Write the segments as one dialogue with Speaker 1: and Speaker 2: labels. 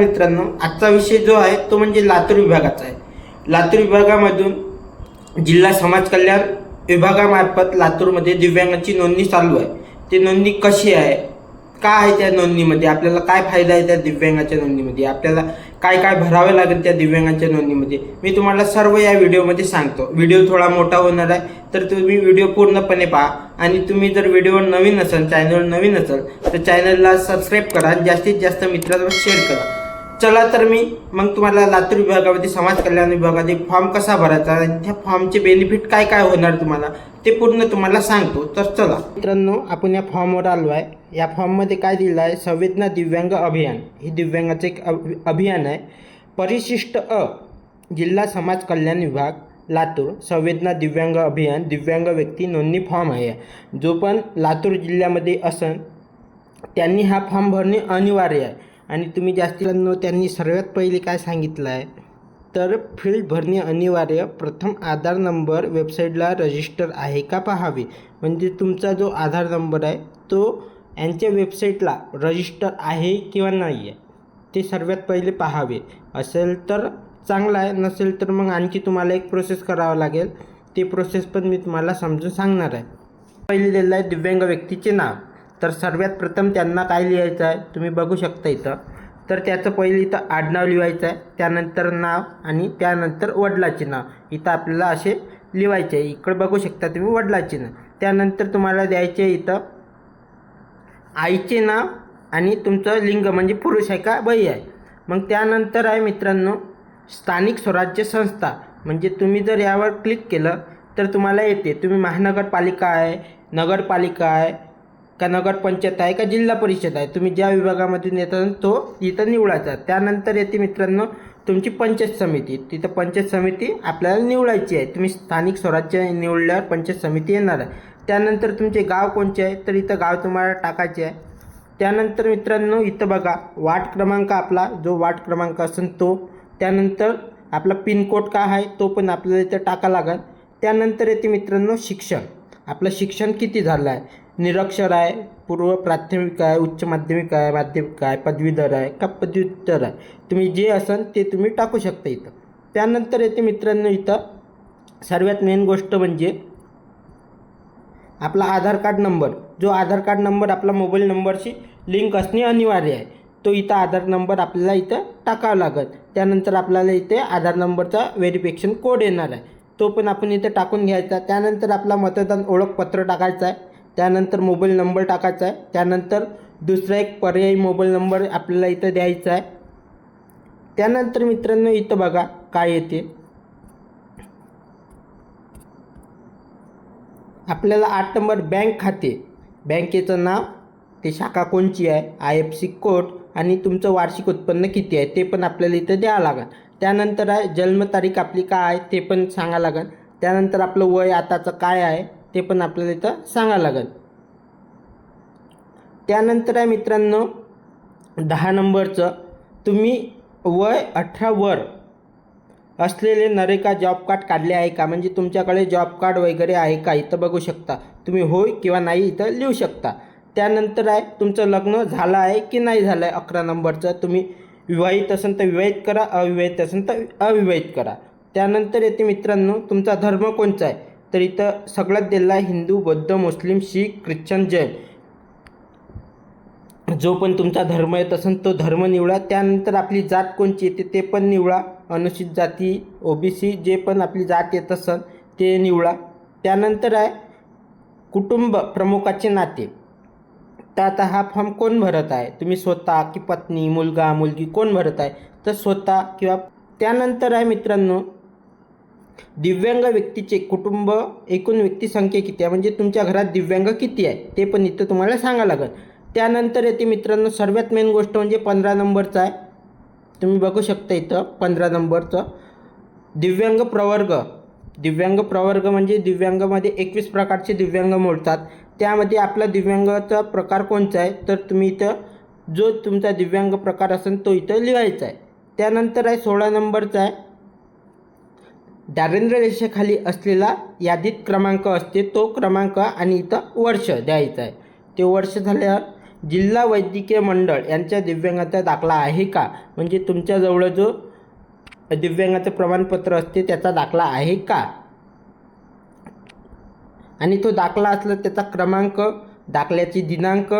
Speaker 1: मित्रांनो आजचा विषय जो आहे तो म्हणजे लातूर विभागाचा आहे. लातूर विभागामधून जिल्हा समाज कल्याण विभागामार्फत लातूरमध्ये दिव्यांगाची नोंदणी चालू आहे. ती नोंदणी कशी आहे? काय आहे त्या नोंदणीमध्ये? आपल्याला काय फायदा आहे त्या दिव्यांगाच्या नोंदणीमध्ये? आपल्याला काय काय भरावे लागेल त्या दिव्यांगाच्या नोंदणीमध्ये? मी तुम्हाला सर्व या व्हिडिओमध्ये सांगतो. व्हिडिओ थोडा मोठा होणार आहे तर तुम्ही व्हिडिओ पूर्णपणे पहा. आणि तुम्ही जर व्हिडिओवर नवीन असाल चॅनलवर नवीन असाल तर चॅनलला सबस्क्राईब करा. आणि जास्तीत जास्त मित्रांवर शेअर करा. चला तर मी मग तुम्हाला लातूर विभागामध्ये समाज कल्याण विभागामध्ये फॉर्म कसा भरायचा आणि त्या फॉर्मचे बेनिफिट काय काय होणार तुम्हाला ते पूर्ण तुम्हाला सांगतो. तर चला. मित्रांनो आपण या फॉर्मवर आलो आहे. या फॉर्ममध्ये काय दिलं आहे? संवेदना दिव्यांग अभियान. हे दिव्यांगाचं एक अभि- अभियान आहे. परिशिष्ट अ जिल्हा समाज कल्याण विभाग लातूर. संवेदना दिव्यांग अभियान दिव्यांग व्यक्ती नोंदणी फॉर्म आहे. जो पण लातूर जिल्ह्यामध्ये असन त्यांनी हा फॉर्म भरणे अनिवार्य आहे. आणि तुम्ही जास्तीत त्यांनी सर्वात पहिले काय सांगितलं आहे तर फील्ड भरणे अनिवार्य. प्रथम आधार नंबर वेबसाईटला रजिस्टर आहे का पाहावे? म्हणजे तुमचा जो आधार नंबर आहे तो यांच्या वेबसाईटला रजिस्टर आहे किंवा नाही आहे ते सर्वात पहिले पाहावे. असेल तर चांगलं आहे नसेल तर मग आणखी तुम्हाला एक प्रोसेस करावं लागेल. ते प्रोसेस पण मी तुम्हाला समजून सांगणार आहे. पहिले दिलेलं आहे दिव्यांग व्यक्तीचे नाव. तर सर्वात प्रथम त्यांना काय लिहायचं आहे? तुम्ही बघू शकता इथं. तर त्याचं पहिलं इथं आडनाव लिहायचं आहे. त्यानंतर नाव आणि त्यानंतर वडिलाचे नाव. इथं आपल्याला असे लिहायचे आहे. इकडं बघू शकता तुम्ही वडिलाचे नाव. त्यानंतर तुम्हाला द्यायचे इथं आईचे नाव आणि तुमचं लिंग म्हणजे पुरुष आहे का बाई आहे? मग त्यानंतर आहे मित्रांनो स्थानिक स्वराज्य संस्था. म्हणजे तुम्ही जर यावर क्लिक केलं तर तुम्हाला येते. तुम्ही महानगरपालिका आहे नगरपालिका आहे का नगरपंचायत आहे का जिल्हा परिषद आहे? तुम्ही ज्या विभागामधून येतात तो इथं निवडायचा. त्यानंतर येते मित्रांनो तुमची पंचायत समिती. तिथं पंचायत समिती आपल्याला निवडायची आहे. तुम्ही स्थानिक स्वराज्य निवडल्यावर पंचायत समिती येणार आहे. त्यानंतर तुमचे गाव कोणचे आहे? तर इथं गाव तुम्हाला टाकायचे आहे. त्यानंतर मित्रांनो इथं बघा वाट क्रमांक आपला जो वाट क्रमांक असेल तो. त्यानंतर आपला पिनकोड काय आहे तो पण आपल्याला इथं टाका लागेल. त्यानंतर येते मित्रांनो शिक्षण. आपलं शिक्षण किती झालं आहे निरक्षर आहे पूर्व प्राथमिक आहे उच्च माध्यमिक आहे माध्यमिक आहे पदवीधर आहे का पदव्युत्तर आहे? तुम्ही जे असाल ते तुम्ही टाकू शकता इथं. त्यानंतर येते मित्रांनो इथं सर्वात मेन गोष्ट म्हणजे आपला आधार कार्ड नंबर. जो आधार कार्ड नंबर आपला मोबाईल नंबरशी लिंक असणे अनिवार्य आहे. तो इथं आधार नंबर आपल्याला इथं टाकावा लागत त्यानंतर आपल्याला इथे आधार नंबरचा व्हेरिफिकेशन कोड येणार आहे. तो पण आपण इथे टाकून घ्यायचा. त्यानंतर आपला मतदान ओळखपत्र टाकायचं आहे. त्यानंतर मोबाईल नंबर टाकायचा आहे. त्यानंतर दुसरा एक पर्यायी मोबाईल नंबर आपल्याला इथं द्यायचा आहे. त्यानंतर मित्रांनो इथं बघा काय येते. आपल्याला आठ नंबर बँक खाते. बँकेचं नाव ते शाखा कोणची आहे? आय एफ सी कोड आणि तुमचं वार्षिक उत्पन्न किती आहे ते पण आपल्याला इथं द्यावं लागेल. त्यानंतर आहे जन्मतारीख आपली काय आहे ते पण सांगा लागेल. त्यानंतर आपलं वय आताचं काय आहे ते पण आपल्याला इथं सांगा लागेल. त्यानंतर आहे मित्रांनो दहा नंबरचं तुम्ही वय अठरा वर असलेले नरेका जॉब कार्ड काढले आहे का? म्हणजे तुमच्याकडे जॉब कार्ड वगैरे आहे का? इथं बघू शकता. तुम्ही होय किंवा नाही इथं लिहू शकता. त्यानंतर आहे तुमचं लग्न झालं आहे की नाही झालं आहे अकरा नंबरचं? तुम्ही विवाहित असेल तर विवाहित करा अविवाहित असेल तर अविवाहित करा. त्यानंतर येते मित्रांनो तुमचा धर्म कोणचा आहे? तर इथं सगळ्यात दिलेला आहे हिंदू बौद्ध मुस्लिम शीख ख्रिश्चन जैन. जो पण तुमचा धर्म येत असेल तो धर्म निवडा. त्यानंतर आपली जात कोणची येते ते पण निवडा. अनुसूचित जाती ओबीसी जे पण आपली जात येत असेल ते निवडा. त्यानंतर आहे कुटुंब प्रमुखाचे नाते. तर आता हा फॉर्म कोण भरत आहे? तुम्ही स्वतः की पत्नी मुलगा मुलगी कोण भरत आहे? तर स्वतः किंवा त्यानंतर आहे मित्रांनो दिव्यांग व्यक्तीचे कुटुंब एकूण व्यक्तिसंख्या किती आहे? म्हणजे तुमच्या घरात दिव्यांग किती आहे? ते पण इथं तुम्हाला सांगावं लागेल. त्यानंतर येते मित्रांनो सर्वात मेन गोष्ट म्हणजे पंधरा नंबरचं आहे. तुम्ही बघू शकता इथं पंधरा नंबरचं. दिव्यांग प्रवर्ग. दिव्यांग प्रवर्ग म्हणजे दिव्यांगामध्ये एकवीस प्रकारचे दिव्यांग मोडतात. त्यामध्ये आपला दिव्यांगाचा प्रकार कोणचा आहे? तर तुम्ही इथं जो तुमचा दिव्यांग प्रकार असेल तो इथं लिहायचा आहे. त्यानंतर आहे सोळा नंबरचा आहे. दारिद्र्य रेषेखाली असलेला यादीत क्रमांक असते तो क्रमांक आणि इथं वर्ष द्यायचा आहे. ते वर्ष झाल्यावर जिल्हा वैद्यकीय मंडळ यांच्या दिव्यांगाचा दाखला आहे का? म्हणजे तुमच्याजवळ जो दिव्यांगाचं प्रमाणपत्र असते त्याचा दाखला आहे का? आणि तो दाखला असला त्याचा क्रमांक दाखल्याची दिनांक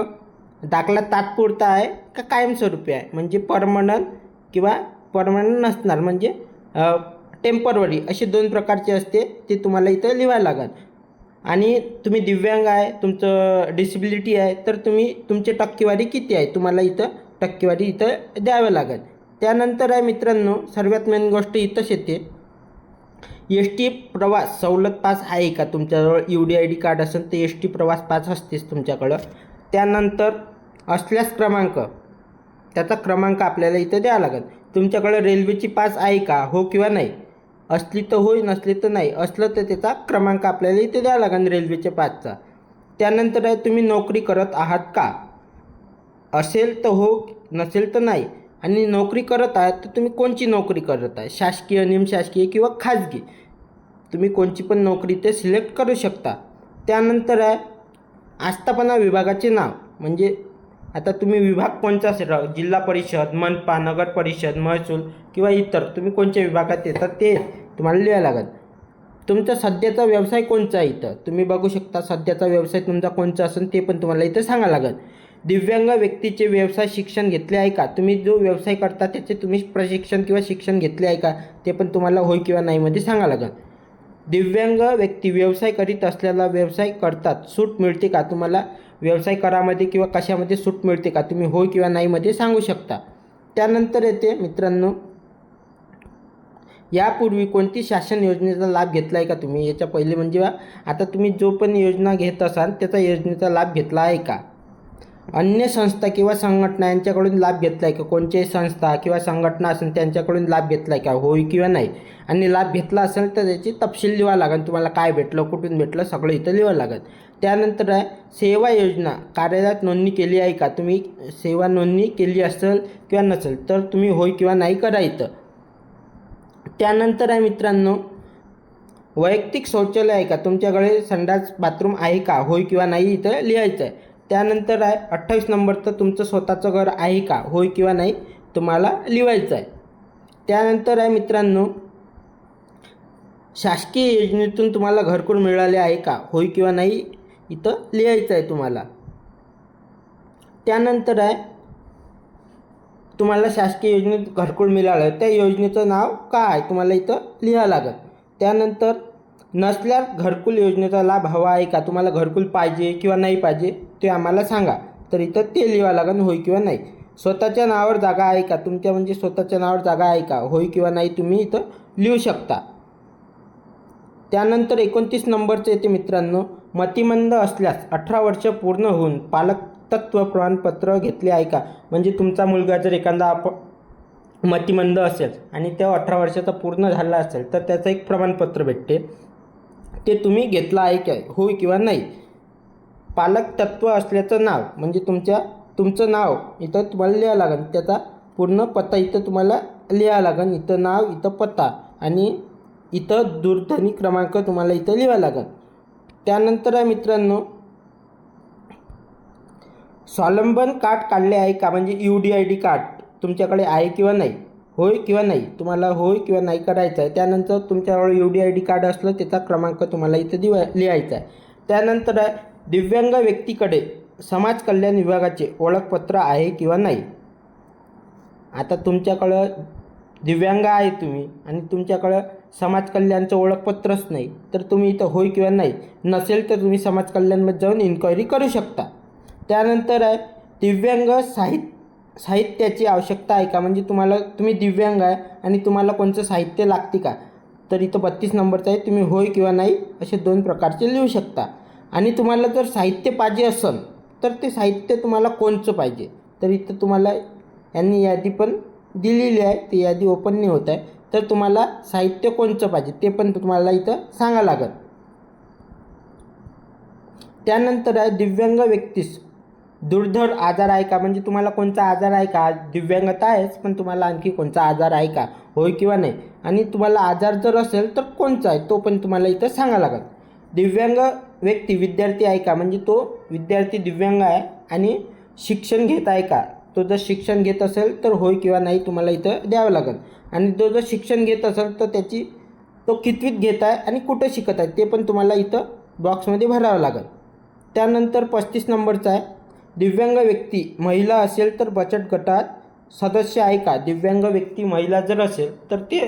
Speaker 1: दाखला तात्पुरता आहे का कायमस्वरूपी आहे? म्हणजे परमनंट किंवा परमनंट नसणार म्हणजे टेम्परवरी असे दोन प्रकारचे असते ते तुम्हाला इथं लिहायला लागेल. आणि तुम्ही दिव्यांग आहे तुमचं डिसेबिलिटी आहे तर तुम्ही तुमची टक्केवारी किती आहे? तुम्हाला इथं टक्केवारी इथं द्यावं लागेल. त्यानंतर आहे मित्रांनो सर्वात मेन गोष्ट इथंच येते. एस टी प्रवास सवलत पास आहे का? तुमच्याजवळ U D I D card असेल तर एस टी प्रवास पास असतेच तुमच्याकडं. त्यानंतर असल्यास क्रमांक. त्याचा क्रमांक आपल्याला इथं द्यावा लागेल. तुमच्याकडं रेल्वेची पास आहे का? हो किंवा नाही? असली तर होय नसली तर नाही. असलं तर त्याचा क्रमांक आपल्याला इथे द्यावा लागेल रेल्वेच्या पासचा. त्यानंतर आहे तुम्ही नोकरी करत आहात का? असेल तर हो नसेल तर नाही. आणि नोकरी करत आहात तर तुम्ही कोणची नोकरी करत आहे शासकीय निमशासकीय किंवा खाजगी? तुम्ही कोणची पण नोकरी ते सिलेक्ट करू शकता. त्यानंतर आहे आस्थापना विभागाचे नाव. म्हणजे आता तुम्ही विभाग कोणचा जिल्हा परिषद मनपा नगर परिषद महसूल किंवा इतर तुम्ही कोणत्या विभागात येतात ते तुम्हाला लिहायला लागेल. तुमचा सध्याचा व्यवसाय कोणचा आहे इथं? तुम्ही बघू शकता सध्याचा व्यवसाय तुमचा कोणचा असेल ते पण तुम्हाला इथं सांगावं लागेल. दिव्यांग व्यक्तीचे व्यवसाय शिक्षण घेतले आहे का? तुम्ही जो व्यवसाय करता त्याचे तुम्ही प्रशिक्षण किंवा शिक्षण घेतले आहे का? ते पण तुम्हाला होय किंवा नाहीमध्ये सांगावं लागेल. दिव्यांग व्यक्ती व्यवसाय करीत असलेला व्यवसाय करतात सूट मिळते का? तुम्हाला व्यवसाय करामध्ये किंवा कशामध्ये सूट मिळते का? तुम्ही होय किंवा नाहीमध्ये सांगू शकता. त्यानंतर येते मित्रांनो यापूर्वी कोणती शासन योजनेचा लाभ घेतला आहे का तुम्ही? याच्या पहिले म्हणजे आता तुम्ही जो पण योजना घेत असाल त्याचा योजनेचा लाभ घेतला आहे का? अन्य संस्था किंवा संघटना यांच्याकडून लाभ घेतला आहे का? कोणत्याही संस्था किंवा संघटना असेल त्यांच्याकडून लाभ घेतला आहे का? होय किंवा नाही? आणि लाभ घेतला असेल तर त्याची तपशील लिहावा लागेल. तुम्हाला काय भेटलं कुठून भेटलं सगळं इथं लिहावं लागेल. त्यानंतर आहे सेवा योजना कार्यालयात नोंदणी केली आहे का? तुम्ही सेवा नोंदणी केली असेल किंवा नसेल तर तुम्ही होय किंवा नाही करा इथं. त्यानंतर आहे मित्रांनो वैयक्तिक शौचालय आहे का? तुमच्याकडे संडास बाथरूम आहे का? होय किंवा नाही इथं लिहायचं आहे. त्यानंतर आहे अठ्ठावीस नंबरचं तुमचं स्वतःचं घर आहे का? होय किंवा नाही तुम्हाला लिवायचं आहे. त्यानंतर आहे मित्रांनो शासकीय योजनेतून तुम्हाला घरकुल मिळाले आहे का? होय किंवा नाही इथं लिहायचं आहे तुम्हाला. त्यानंतर आहे तुम्हाला शासकीय योजनेत घरकुल मिळालं त्या योजनेचं नाव काय आहे? तुम्हाला इथं लिहावं लागेल. त्यानंतर नसल्यास घरकुल योजनेचा लाभ हवा आहे का? तुम्हाला घरकुल पाहिजे किंवा नाही पाहिजे? ते आम्हाला सांगा. तर इथं ते लिहावं लागेल होय किंवा नाही. स्वतःच्या नावावर जागा आहे का तुमच्या म्हणजे स्वतःच्या नावावर जागा आहे का होय किंवा नाही तुम्ही इथं लिहू शकता. त्यानंतर एकोणतीस नंबरचं येते मित्रांनो. मतिमंद असल्यास अठरा वर्ष पूर्ण होऊन पालकत्व प्रमाणपत्र घेतले आहे का म्हणजे तुमचा मुलगा जर एखादा आप मतिमंद असेल आणि त्या अठरा वर्षाचा पूर्ण झाला असेल तर त्याचं एक प्रमाणपत्र भेटते. ते तुम्ही घेतलं आहे काय होय किंवा नाही. पालक तत्व असल्याचं नाव म्हणजे तुमच्या तुमचं नाव इथं तुम्हाला लिहावं लागेल त्याचा पूर्ण पत्ता इथं तुम्हाला लिहावं लागेल इथं नाव इथं पत्ता आणि इथं दूरध्वनी क्रमांक तुम्हाला इथं लिहावा लागेल त्यानंतर आहे मित्रांनो स्वावलंबन कार्ड काढले आहे का? म्हणजे U D I D card तुमच्याकडे आहे किंवा नाही? होय किंवा नाही? तुम्हाला होय किंवा नाही करायचं आहे. त्यानंतर तुमच्याकडे U D I D card असलं त्याचा क्रमांक तुम्हाला इथं दिवा लिहायचा आहे. त्यानंतर आहे दिव्यांग व्यक्तीकडे समाज कल्याण विभागाचे ओळखपत्र आहे किंवा नाही? आता तुमच्याकडं दिव्यांग आहे तुम्ही आणि तुमच्याकडं समाज कल्याणचं ओळखपत्रच नाही तर तुम्ही इथं होय किंवा नाही? नसेल तर तुम्ही समाज कल्याणमध्ये जाऊन इन्क्वायरी करू शकता. त्यानंतर आहे दिव्यांग साहित्य साहित्याची आवश्यकता आहे का? म्हणजे तुम्हाला तुम्ही दिव्यांग आहे आणि तुम्हाला कोणतं साहित्य लागते का? तर इथं बत्तीस नंबरचं आहे तुम्ही होय किंवा नाही असे दोन प्रकारचे लिहू शकता. आणि तुम्हाला जर साहित्य पाहिजे असेल तर ते साहित्य तुम्हाला कोणचं पाहिजे? तर इथं तुम्हाला यांनी यादी पण दिलेली आहे. ती यादी ओपन नाही होत आहे. तर तुम्हाला साहित्य कोणचं पाहिजे ते पण तुम्हाला इथं सांगा लागत त्यानंतर आहे दिव्यांग व्यक्तीस. दुर्धर आजार आहे का? म्हणजे तुम्हाला कोणता आजार आहे का? दिव्यांगता आहेच पण तुम्हाला आणखी कोणता आजार आहे का? होय किंवा नाही? आणि तुम्हाला आजार जर असेल तर कोणचा आहे? तो पण तुम्हाला इथं सांगा लागत दिव्यांग व्यक्ती विद्यार्थी आहे का म्हणजे तो विद्यार्थी दिव्यांग आहे आणि शिक्षण घेत आहे का? तो जर शिक्षण घेत असेल तर होय किंवा नाही तुम्हाला इथं द्यावं लागेल. आणि तो जर शिक्षण घेत असेल तर त्याची तो कितवीत घेत आहे आणि कुठं शिकत आहे ते पण तुम्हाला इथं बॉक्समध्ये भरावं लागेल. त्यानंतर पस्तीस नंबरचा आहे. दिव्यांग व्यक्ती महिला असेल तर बचत गटात सदस्य आहे का दिव्यांग व्यक्ती महिला जर असेल तर ते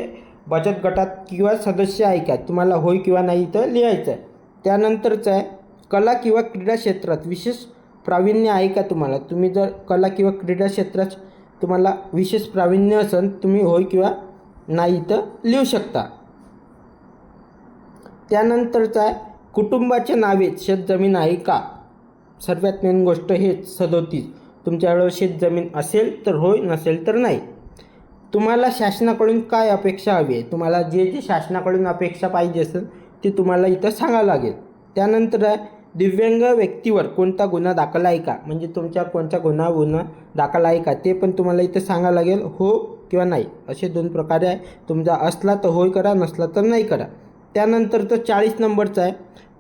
Speaker 1: बचत गटात किंवा सदस्य आहे का तुम्हाला होय किंवा नाही इथं लिहायचं आहे. त्यानंतरचं आहे कला किंवा क्रीडा क्षेत्रात विशेष प्रावीण्य आहे का तुम्हाला? तुम्ही जर कला किंवा क्रीडा क्षेत्रात तुम्हाला विशेष प्रावीण्य असेल तुम्ही होय किंवा नाही तर लिहू शकता. त्यानंतरचं आहे कुटुंबाच्या नावे शेतजमीन आहे का? सर्वात मेन गोष्ट हेच सदोतीस तुमच्याजवळ शेतजमीन असेल तर होय नसेल तर नाही. तुम्हाला शासनाकडून काय अपेक्षा हवी आहे? तुम्हाला जे जे शासनाकडून अपेक्षा पाहिजे असेल ते तुम्हाला इथं सांगावं लागेल. त्यानंतर आहे दिव्यांग व्यक्तीवर कोणता गुन्हा दाखल आहे का? म्हणजे तुमच्या कोणता गुन्हा गुन्हा दाखल आहे का? ते पण तुम्हाला इथं सांगावं लागेल हो किंवा नाही. असे दोन प्रकारे आहे तुमचा असला तर होय करा नसला तर नाही करा. त्यानंतर तर चाळीस नंबरचा आहे.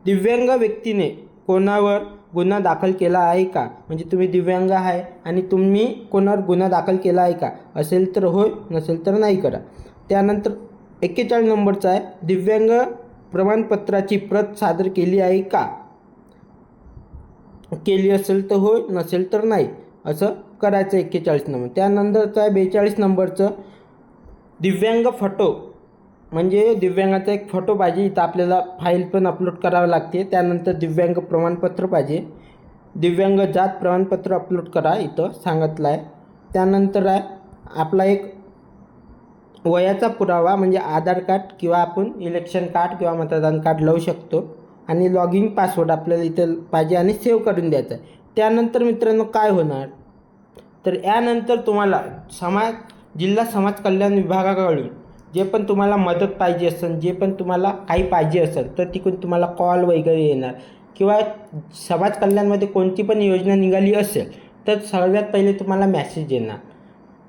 Speaker 1: दिव्यांग व्यक्तीने कोणावर गुन्हा दाखल केला आहे का? म्हणजे तुम्ही दिव्यांग आहे आणि तुम्ही कोणावर गुन्हा दाखल केला आहे का? असेल तर होय नसेल तर नाही करा. त्यानंतर एक्केचाळीस नंबरचा आहे. दिव्यांग प्रमाणपत्राची प्रत सादर केली आहे का? केली असेल तर होय नसेल तर नाही असं करायचं एक्केचाळीस नंबर. त्यानंतरचं आहे बेचाळीस नंबरचं दिव्यांग फोटो. म्हणजे दिव्यांगाचा एक फोटो पाहिजे इथं आपल्याला फाईल पण अपलोड करावं लागते. त्यानंतर दिव्यांग प्रमाणपत्र पाहिजे. दिव्यांग जात प्रमाणपत्र अपलोड करा इथं सांगितलं आहे त्यानंतर आहे आपला एक वयाचा पुरावा म्हणजे आधार कार्ड किंवा आपण इलेक्शन कार्ड किंवा मतदान कार्ड लावू शकतो. आणि लॉगिन पासवर्ड आपल्याला इथं पाहिजे आणि सेव्ह करून द्यायचा आहे. त्यानंतर मित्रांनो काय होणार? तर यानंतर तुम्हाला समाज जिल्हा समाज कल्याण विभागाकडून जे पण तुम्हाला मदत पाहिजे असेल जे पण तुम्हाला काही पाहिजे असेल तर तिकडून तुम्हाला कॉल वगैरे येणार. किंवा समाज कल्याणमध्ये कोणती पण योजना निघाली असेल तर सर्वात पहिले तुम्हाला मॅसेज येणार.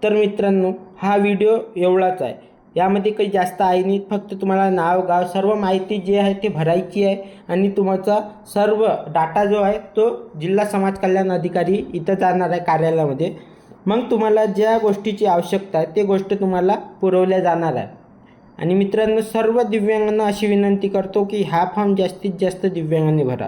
Speaker 1: तर मित्रांनो हा व्हिडिओ एवढाच आहे. यामध्ये काही जास्त आहे नाही फक्त तुम्हाला नाव गाव सर्व माहिती जी आहे ती भरायची आहे आणि तुमचा सर्व डाटा जो आहे तो जिल्हा समाज कल्याण अधिकारी इथं जाणार आहे कार्यालयामध्ये. मग तुम्हाला ज्या गोष्टीची आवश्यकता आहे ते गोष्ट तुम्हाला पुरवल्या जाणार आहे. आणि मित्रांनो सर्व दिव्यांगांना अशी विनंती करतो की हा फॉर्म जास्तीत जास्त दिव्यांगांनी भरा.